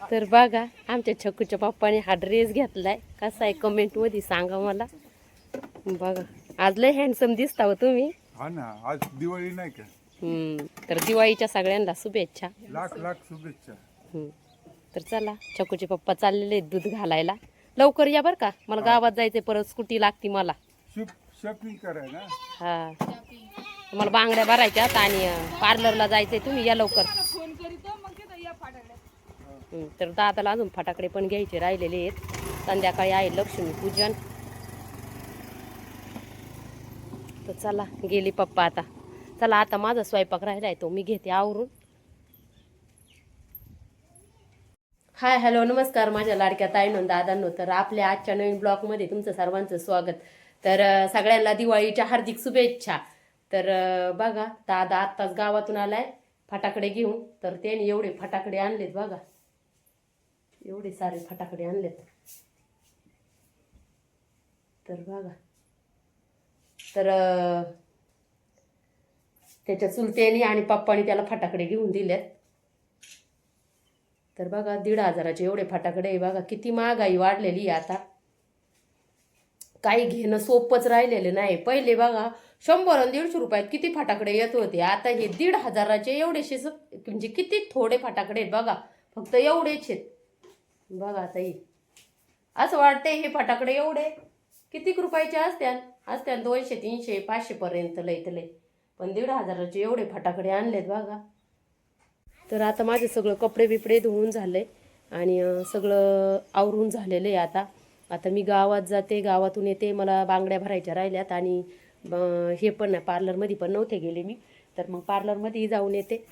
तर बघा आमच्या छकूच्या पप्पाने हा ड्रेस घेतलाय. कसा आहे कमेंटमध्ये सांगा मला. बघा आज लय हँडसम दिसता हो तुम्ही. हा ना आज दिवाळी नाही का? हम्म, तर दिवाळीच्या सगळ्यांना शुभेच्छा. लाख लाख शुभेच्छा. हम्म. तर चला छकूचे पप्पा चाललेले आहेत दूध घालायला. लवकर या बरं का मला गावात जायचंय परत स्कूटी लागती मला. शिप शॉपिंग ना? हा. मला बांगड्या भरायच्यात आणि पार्लरला जायचंय तुम्ही या लवकर. तर दादाला अजून फटाकडे पण घ्यायचे राहिलेले आहेत. संध्याकाळी आहे लक्ष्मी पूजन. तर चला गेली पप्पा आता. चला आता माझा स्वयंपाक राहिला आहे तो मी घेते आवरून. हाय हॅलो नमस्कार माझ्या लाडक्या ताईनो दादांनो. तर आपल्या आजच्या नवीन ब्लॉगमध्ये तुमचं सर्वांचं स्वागत. तर सगळ्यांना दिवाळीच्या हार्दिक शुभेच्छा. तर बघा दादा आत्ताच गावातून आलाय. फटाकडे घेऊन. तर त्याने एवढे फटाकडे आणलेत बघा. एवढे सारे फटाकडे आणलेत. तर बघा. तर त्याच्या चुलत्याने आणि पप्पाने त्याला फटाकडे घेऊन दिलेत. तर बघा दीड हजाराचे एवढे फटाकडे आहे बघा. किती महागाई वाढलेली आहे आता. काही घेणं सोपंच राहिलेलं नाही. पहिले बघा शंभर आणि दीडशे रुपयात किती फटाकडे येत होते. आता हे दीड हजाराचे एवढेशे म्हणजे किती थोडे फटाकडे आहेत बघा. फक्त एवढेच आहेत. बघा आता असं वाटते हे फटाकडे एवढे. कितीक रुपयाचे असत्यान? असत्यान दोनशे तीनशे पाचशेपर्यंत लय तर लय. पण दीड हजाराचे एवढे फटाकडे आणलेत बघा. तर आता माझे सगळं कपडे बिपडे धुवून झाले आणि सगळं आवरून झालेलं आहे आता. आता मी गावात जाते गावातून येते मला बांगड्या भरायच्या राहिल्यात आणि हे पण नाही पार्लरमध्ये पण नव्हते गेले मी. तर मग पार्लरमध्येही जाऊन येते.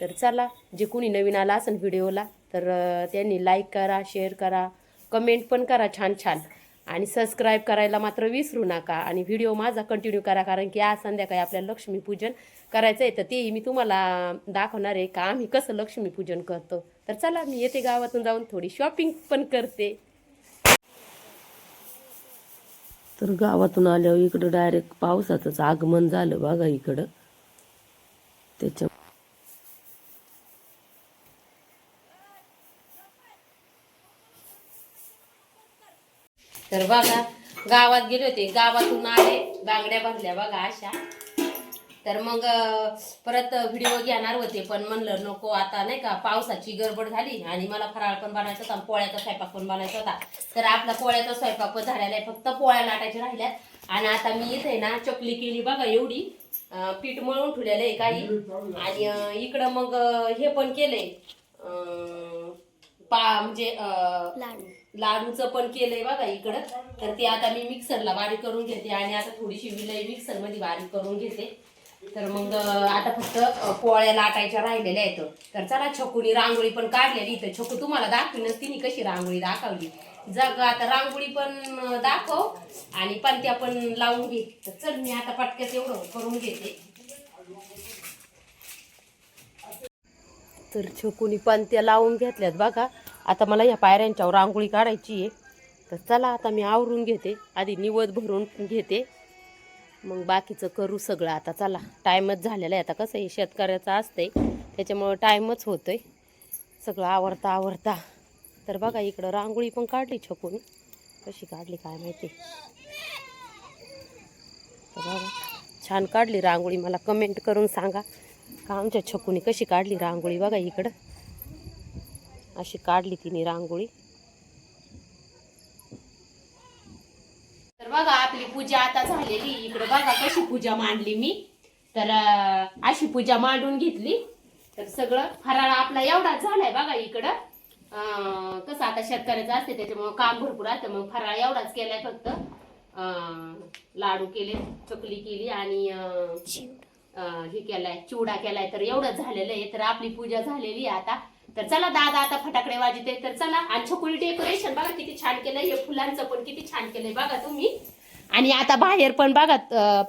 तर चला जे कोणी नवीन आला असेल व्हिडिओला तर त्यांनी लाईक करा शेअर करा कमेंट पण करा छान छान. आणि सबस्क्राईब करायला मात्र विसरू नका. आणि व्हिडिओ माझा कंटिन्यू करा कारण की आज संध्याकाळी आपल्याला लक्ष्मीपूजन करायचं आहे. तर तेही मी तुम्हाला दाखवणार आहे का आम्ही कसं लक्ष्मीपूजन करतो. तर चला मी येते गावातून जाऊन थोडी शॉपिंग पण करते. तर गावातून आल्यावर इकडं डायरेक्ट पावसाचंच आगमन झालं बघा इकडं. त्याच्या तर बघा गावात गेले होते. गावातून आले बांगड्या बांधल्या बघा अशा. तर मग परत व्हिडिओ घेणार होते पण म्हणलं नको आता नाही का पावसाची गडबड झाली आणि मला फराळ पण बनायचा होता पोळ्याचा स्वयंपाक पण बनायचा होता. तर आपला पोळ्याचा स्वयंपाक पण झालेला आहे फक्त पोळ्या लाटायच्या राहिल्यात. आणि आता मी इथे ना चकली केली बघा एवढी. पीठ मळून ठेवलेलं आहे काही. आणि इकडं मग हे पण केलंय. पा म्हणजे लाडूचं पण केलंय बघा इकडं. तर ते आता मी मिक्सरला बारीक करून घेते आणि आता थोडीशी विलई मिक्सरमध्ये बारीक करून घेते. तर मग आता फक्त पोळ्या लाटायच्या राहिलेल्या आहेत. तर चला छकुनी रांगोळी पण काढलेली इथं. छकू तुम्हाला दाखवीनच तिने कशी रांगोळी दाखवली. जग आता रांगोळी पण दाखव आणि पणत्या पण लावून घे. तर चल मी आता पटक्यात एवढं करून घेते. तर छकुनी पंत्या लावून घेतल्यात बघा. आता मला या पायऱ्यांच्यावर रांगोळी काढायची आहे. तर चला आता मी आवरून घेते. आधी निवद भरून घेते. मग बाकीचं करू सगळं आता. चला टाईमच झालेला आहे. आता कसं आहे शेतकऱ्याचं असतंय. त्याच्यामुळं टाईमच होतोय. सगळं आवरता आवरता. तर बघा इकडं रांगोळी पण काढली छकून. कशी काढली काय माहिती. तर बघा छान काढली रांगोळी. मला कमेंट करून सांगा. का आमच्या कशी काढली रांगोळी बघा इकडं. अशी काढली तिने रांगोळी. तर बघा आपली पूजा आता झालेली. इकडे बघा कशी पूजा मांडली मी. तर अशी पूजा मांडून घेतली. तर सगळं फराळ आपला एवढाच झालाय बघा इकडं. अं, कसं आता शेतकऱ्याचं असते त्याच्यामुळे काम भरपूर असतं मग फराळ एवढाच केलाय फक्त. अं, लाडू केले चकली केली आणि अं, हे केलाय चिवडा केलाय तर एवढंच झालेलं आहे तर आपली पूजा झालेली आहे आता. तर चला दादा आता फटाकडे वाजते तर चला. आणि छकुली डेकोरेशन बघा किती छान केलंय हे फुलांचं पण किती छान केलंय बघा तुम्ही. आणि आता बाहेर पण बघा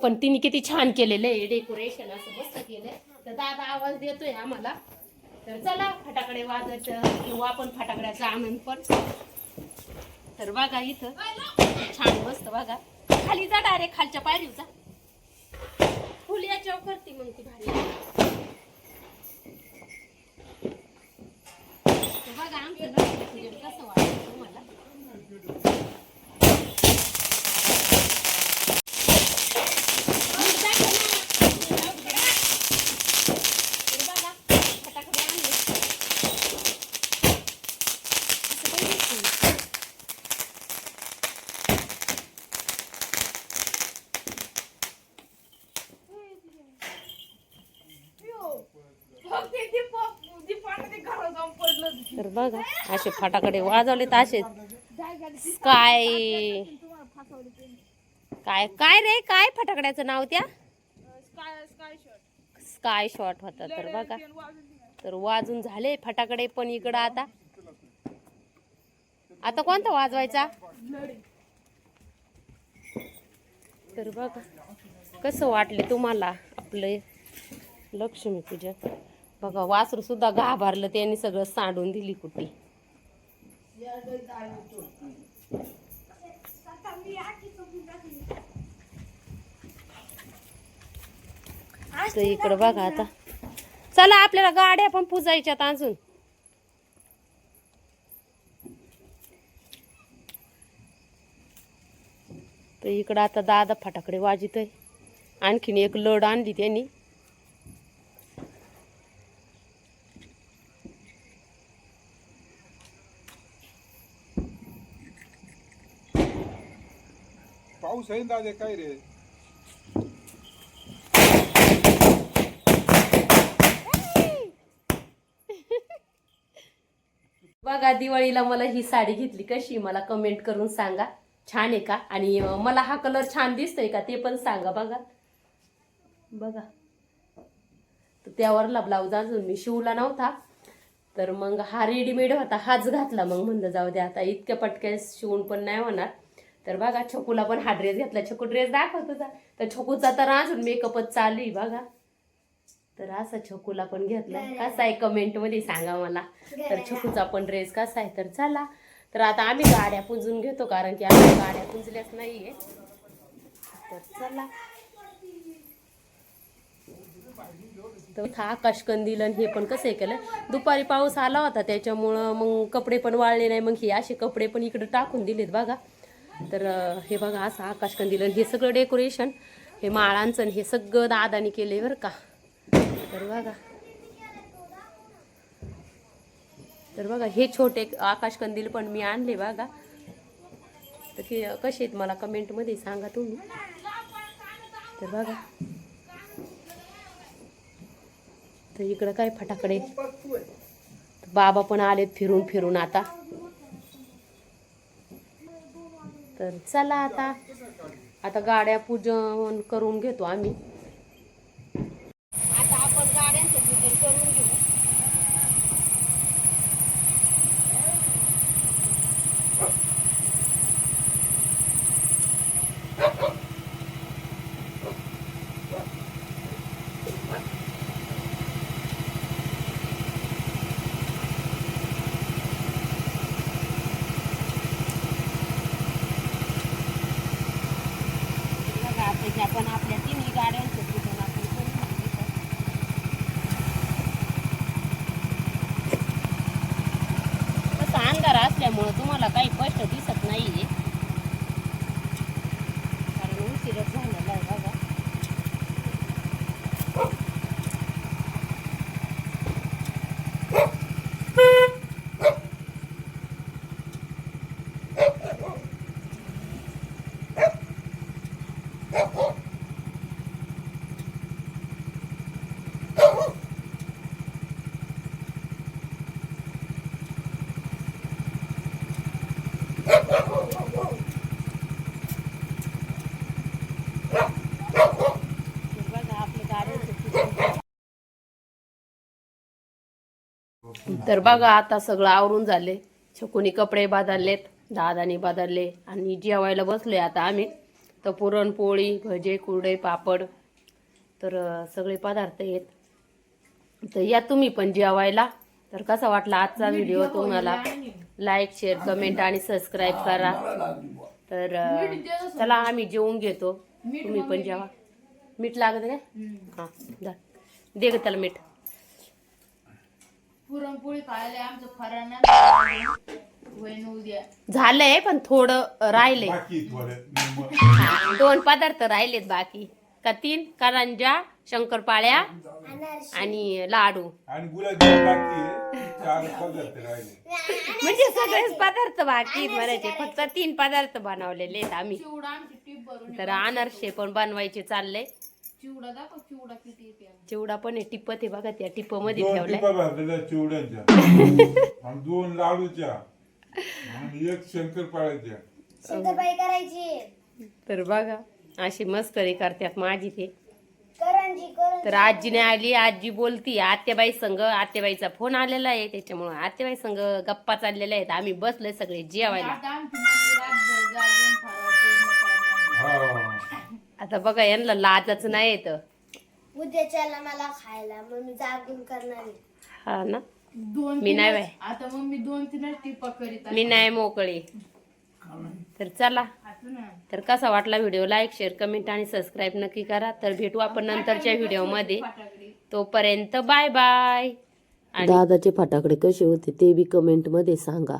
पण तिने किती छान केलेलं आहे डेकोरेशन असं मस्त केलंय. तर दादा आवाज देतोय आम्हाला. तर चला फटाकडे वाजत किंवा आपण फटाकड्याचा आनंद पण. तर बघा इथं. छान मस्त बघा. खाली जा डायरेक्ट खालच्या पायरीव जा. ठेवली याच्यावर करते मग ती भाजी बघा आमचं कसं वाटतं तुम्हाला? तर बघा असे फटाकडे वाजवले तर असे. काय? काय काय रे? काय फटाकड्याचं नाव त्या? स्काय शॉट होता तर बघा. तर वाजून झाले फटाकडे पण इकडं आता. आता कोणता वाजवायचा? तर बघा कसं वाटले तुम्हाला आपले लक्ष्मीपूजन? बघा वासरू सुद्धा घाबरलं त्यांनी सगळं सांडून दिली कुठे. तर इकडं बघा आता. चला आपल्याला गाड्या पण पुजायच्यात अजून. तर इकडं आता दादा फटाकडे वाजित आहे आणखीन एक लड आणली त्यांनी. पाऊस आहे काय रे बघा दिवाळीला मला ही साडी घेतली कशी? मला कमेंट करून सांगा. छान आहे का? आणि मला हा कलर छान दिसतोय का? ते पण सांगा बघा. बघा. तर त्यावरला ब्लाऊज अजून मी शिवला नव्हता. तर मग हा रेडीमेड होता. हाच घातला मग म्हणलं जाऊ द्या आता. इतक्या पटक्या शिवून पण नाही होणार. तर बघा छकूला पण हा ड्रेस घेतला. छकू ड्रेस दाखवत होता तर छकूचा तर अजून मेकअपच चालू आहे बघा. तर असा छकूला पण घेतला. कसा आहे कमेंटमध्ये सांगा मला. तर छकूचा पण ड्रेस कसा आहे तर चला. तर आता आम्ही गाड्या पुंजून घेतो कारण की आम्ही गाड्या पुंजल्याच नाहीये. तर चला. तर इथं आकाश कंदील आणि हे पण कसं आहे केलं? दुपारी पाऊस आला होता त्याच्यामुळं मग कपडे पण वाळले नाही. मग हे असे कपडे पण इकडे टाकून दिलेत बघा. तर हे बघा असं आकाश कंदील आणि हे सगळं डेकोरेशन हे माळांचं आणि हे सगळं दादानी केले बरं का? तर बघा. तर बघा हे छोटे आकाश कंदील पण मी आणले बघा. तर ते कसे आहेत मला कमेंटमध्ये सांगा तुम्ही. तर बघा. तर इकडं काय फटाकडे? बाबा पण आलेत फिरून फिरून आता. तर चला आता. आता गाड्या पूजन करून घेतो आम्ही. बघा आता हे आपण आपल्या तिन्ही गाड्यांचं पूजन आपण करून घेऊ. कसं अंधार असल्यामुळं तुम्हाला काही स्पष्ट दिसत नाहीये कारण उशीरच झालेला आहे बघा तर बघा आपल्या गाड्यांचं पूजन तर बघा आता सगळं आवरून झाले. छकुनी कपडे बदललेत दादानी बदलले आणि जेवायला बसले आता आम्ही. तर पुरणपोळी भजे कुरडे पापड तर सगळे पदार्थ आहेत. तर या तुम्ही पण जेवायला. तर कसा वाटला आजचा व्हिडिओ तुम्हाला? लाईक शेअर कमेंट आणि सबस्क्राईब करा. तर चला आम्ही जेवून घेतो. तुम्ही पण जेवा. मीठ लागत काय हां दे त्याला मीठ. पुरणपोळी खायला आमचं उद्या. झालंय पण थोडं बाकी. हा, दोन पदार्थ राहिलेत बाकी. का तीन करंजा शंकरपाळ्या आणि लाडू. आणि गुलाबजाम बाकी आहे. चार पदार्थ राहिले. म्हणजे सगळेच पदार्थ बाकी आहेत म्हणायचे. फक्त तीन पदार्थ बनवलेले आहेत आम्ही. चिवडा आमची टीप भरून तर अनारसे पण बनवायचे चालले चिवडा दाखव चिवडा किती येते चिवडा पण आहे टिप्पत आहे बघा त्या टिप्पमध्ये दोन ठेवलाय. टिपा भाजलेल्या चिवड्यांच्या. आणि दोन लाडूच्या. आणि एक शंकरपाळ्याच्या. शंकरपाळी करायची. तर बघा अशी मस्करी करतात माझी ते. करंजी करंजी तर आजीने आली आजी बोलती आत्याबाई संघ आत्याबाईचा फोन आलेला आहे त्याच्यामुळे आत्याबाई संघ गप्पा चाललेल्या आहेत. आम्ही बसलोय सगळे जेवायला. आता आमची मम्मी आता बघा यांना लाजच नाही येत. उद्याच्याला मला खायला मग मी जागून करणार आहे. हा ना? दोन मी नाही तीनच- बाई. आता मम्मी दोन तीनच टिपा करीत. मी नाही मोकळी. तर चला. आता ना. तर कसा वाटला व्हिडिओ लाईक शेअर कमेंट आणि सबस्क्राईब नक्की करा. तर भेटू आपण नंतरच्या व्हिडिओमध्ये. फटाकडे? तोपर्यंत बाय बाय. दादाचे फटाकडे कसे होते ते बी कमेंटमध्ये सांगा.